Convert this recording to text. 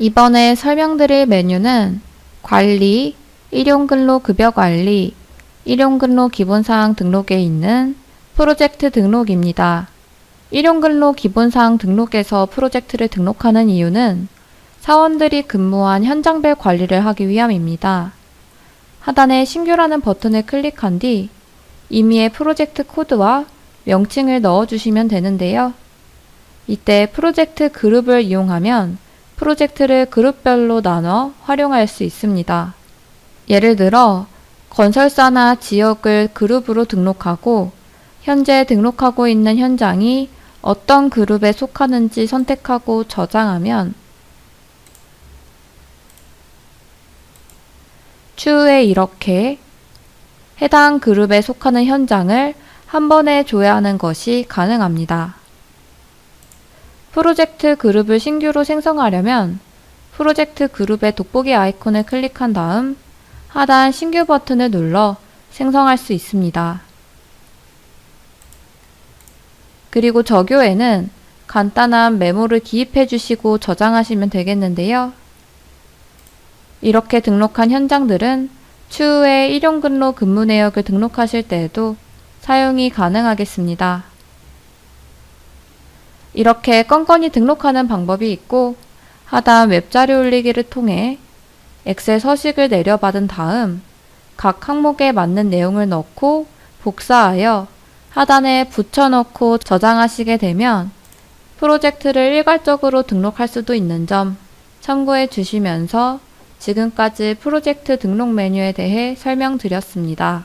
이번에 설명드릴 메뉴는 관리, 일용근로 급여관리, 일용근로 기본사항 등록에 있는 프로젝트 등록입니다. 일용근로 기본사항 등록에서 프로젝트를 등록하는 이유는 사원들이 근무한 현장별 관리를 하기 위함입니다. 하단에 신규라는 버튼을 클릭한 뒤 임의의 프로젝트 코드와 명칭을 넣어주시면 되는데요. 이때 프로젝트 그룹을 이용하면 프로젝트를 그룹별로 나눠 활용할 수 있습니다. 예를 들어 건설사나 지역을 그룹으로 등록하고 현재 등록하고 있는 현장이 어떤 그룹에 속하는지 선택하고 저장하면 추후에 이렇게 해당 그룹에 속하는 현장을 한 번에 조회하는 것이 가능합니다. 프로젝트 그룹을 신규로 생성하려면 프로젝트 그룹의 돋보기 아이콘을 클릭한 다음 하단 신규 버튼을 눌러 생성할 수 있습니다. 그리고 저교에는 간단한 메모를 기입해 주시고 저장하시면 되겠는데요. 이렇게 등록한 현장들은 추후에 일용근로 근무 내역을 등록하실 때에도 사용이 가능하겠습니다. 이렇게 건건히 등록하는 방법이 있고 하단 웹자료 올리기를 통해 엑셀 서식을 내려받은 다음 각 항목에 맞는 내용을 넣고 복사하여 하단에 붙여넣고 저장하시게 되면 프로젝트를 일괄적으로 등록할 수도 있는 점 참고해 주시면서 지금까지 프로젝트 등록 메뉴에 대해 설명드렸습니다.